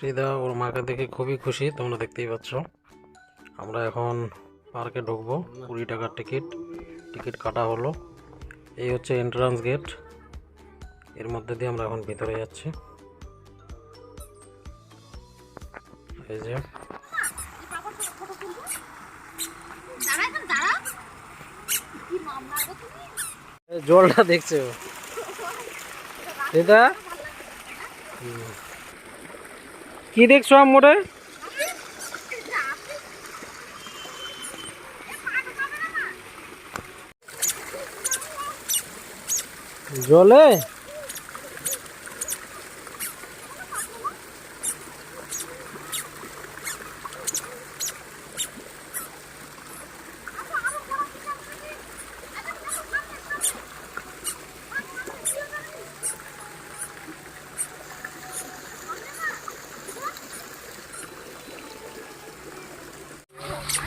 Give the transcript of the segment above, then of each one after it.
হৃদা ওর মাকে দেখে খুবই খুশি তোমরা দেখতেই পাচ্ছ। আমরা এখন পার্কে ঢুকবো কুড়ি টাকার টিকিট। টিকিট কাটা হলো। এই হচ্ছে এন্ট্রান্স গেটের মধ্যে দিয়ে আমরা এখন ভিতরে যাচ্ছি। এই যে। জলটা দেখছ হৃদা কি দেখছ মোটে জলে জলটা দেখে খুশি আর অন্য কি দেখবে ওই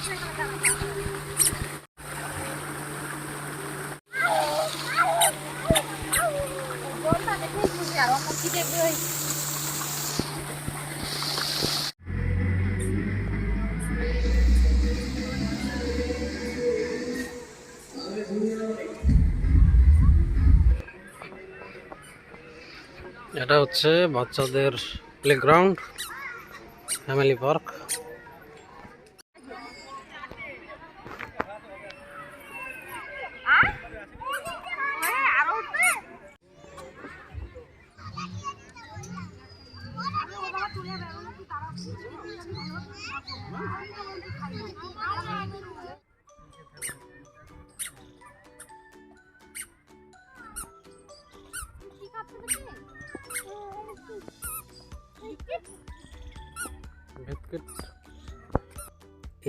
এটা হচ্ছে বাচ্চাদের প্লেগ্রাউন্ড ফ্যামিলি পার্ক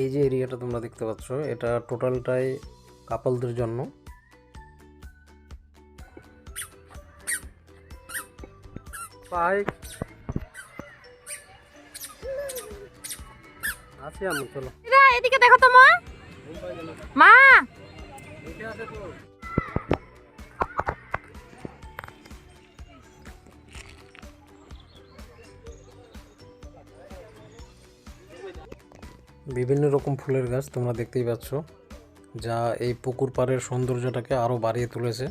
এই যে এরিয়াটা তোমরা দেখতে পাচ্ছ এটা টোটালটাই কাপলদের জন্য। বাইক আছে আমি চলো। এদিকে দেখো তো মা। মা! বিভিন্ন রকম ফুলের গাছ তোমরা দেখতেই পাচ্ছ যা এই পুকুর পাড়ের সৌন্দর্যটাকে আরও বাড়িয়ে তুলেছে।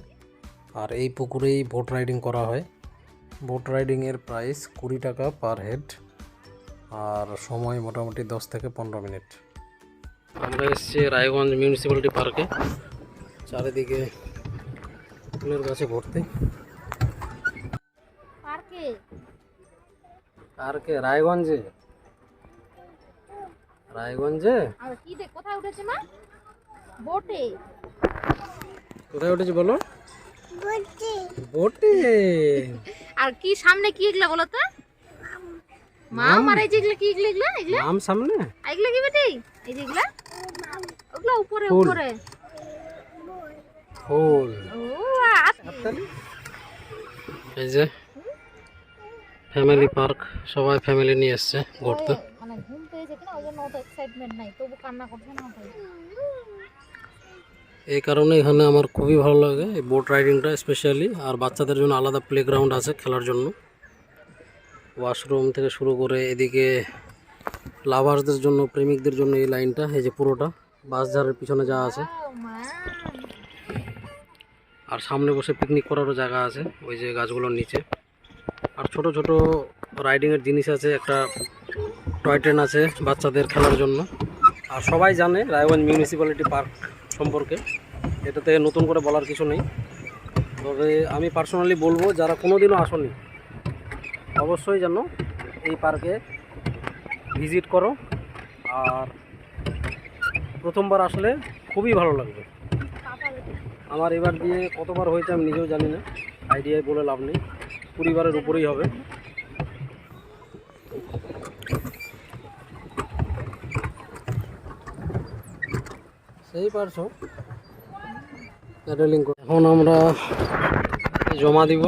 আর এই পুকুরেই বোট রাইডিং করা হয়। বোট রাইডিংয়ের প্রাইস কুড়ি টাকা পার হেড আর সময় মোটামুটি দশ থেকে পনেরো মিনিট। আমরা এসেছি রায়গঞ্জ মিউনিসিপ্যালিটি পার্কে চারিদিকে ফুলের গাছে ভর্তি। পার্কে পার্কে রায়গঞ্জে? রায়গঞ্জে? আর কি দেখ কোথায় উঠেছে মা? বোটে। কোথায় উঠেছি বলো? বোটে। আর কি সামনে কি এগুলা বলো তো? মা আর এই যে এগুলা কি এগুলা এগুলা এগুলা? নাম সামনে? এগুলা কি বেটি? এই যে এগুলা? ওগুলা উপরে উপরে। ফুল। আচ্ছা। এই যে ফ্যামিলি পার্ক সবাই ফ্যামিলি নিয়ে এসছে ঘুরতে। মানে এক্সাইটমেন্ট নাই তবু কান্না করছে না এই কারণে এখানে আমার খুবই ভালো লাগে এই বোট রাইডিংটা স্পেশালি আর বাচ্চাদের জন্য আলাদা প্লেগ্রাউন্ড আছে খেলার জন্য। ওয়াশরুম থেকে শুরু করে এদিকে লাভার্সদের জন্য প্রেমিকদের জন্য এই লাইনটা এই যে পুরোটা বাসঝাড়ের পিছনে যা আছে। আর সামনে বসে পিকনিক করারও জায়গা আছে ওই যে গাছগুলোর নিচে। আর ছোট ছোট রাইডিংয়ের জিনিস আছে একটা টয় ট্রেন আছে বাচ্চাদের খেলার জন্য। আর সবাই জানে রায়গঞ্জ মিউনিসিপ্যালিটি পার্ক সম্পর্কে। এটাতে নতুন করে বলার কিছু নেই। তবে আমি পার্সোনালি বলব, যারা কোনো দিনও আসনি, অবশ্যই যেন এই পার্কে ভিজিট করো। আর প্রথমবার আসলে খুবই ভালো লাগবে। আমার এবার দিয়ে কতবার হয়েছে আমি নিজেও জানি না। আইডিয়ায় বলে লাভ নেই। পরিবারের উপরেই হবে। সেই পারছ প্যাডেলিং এখন আমরা জমা দিব।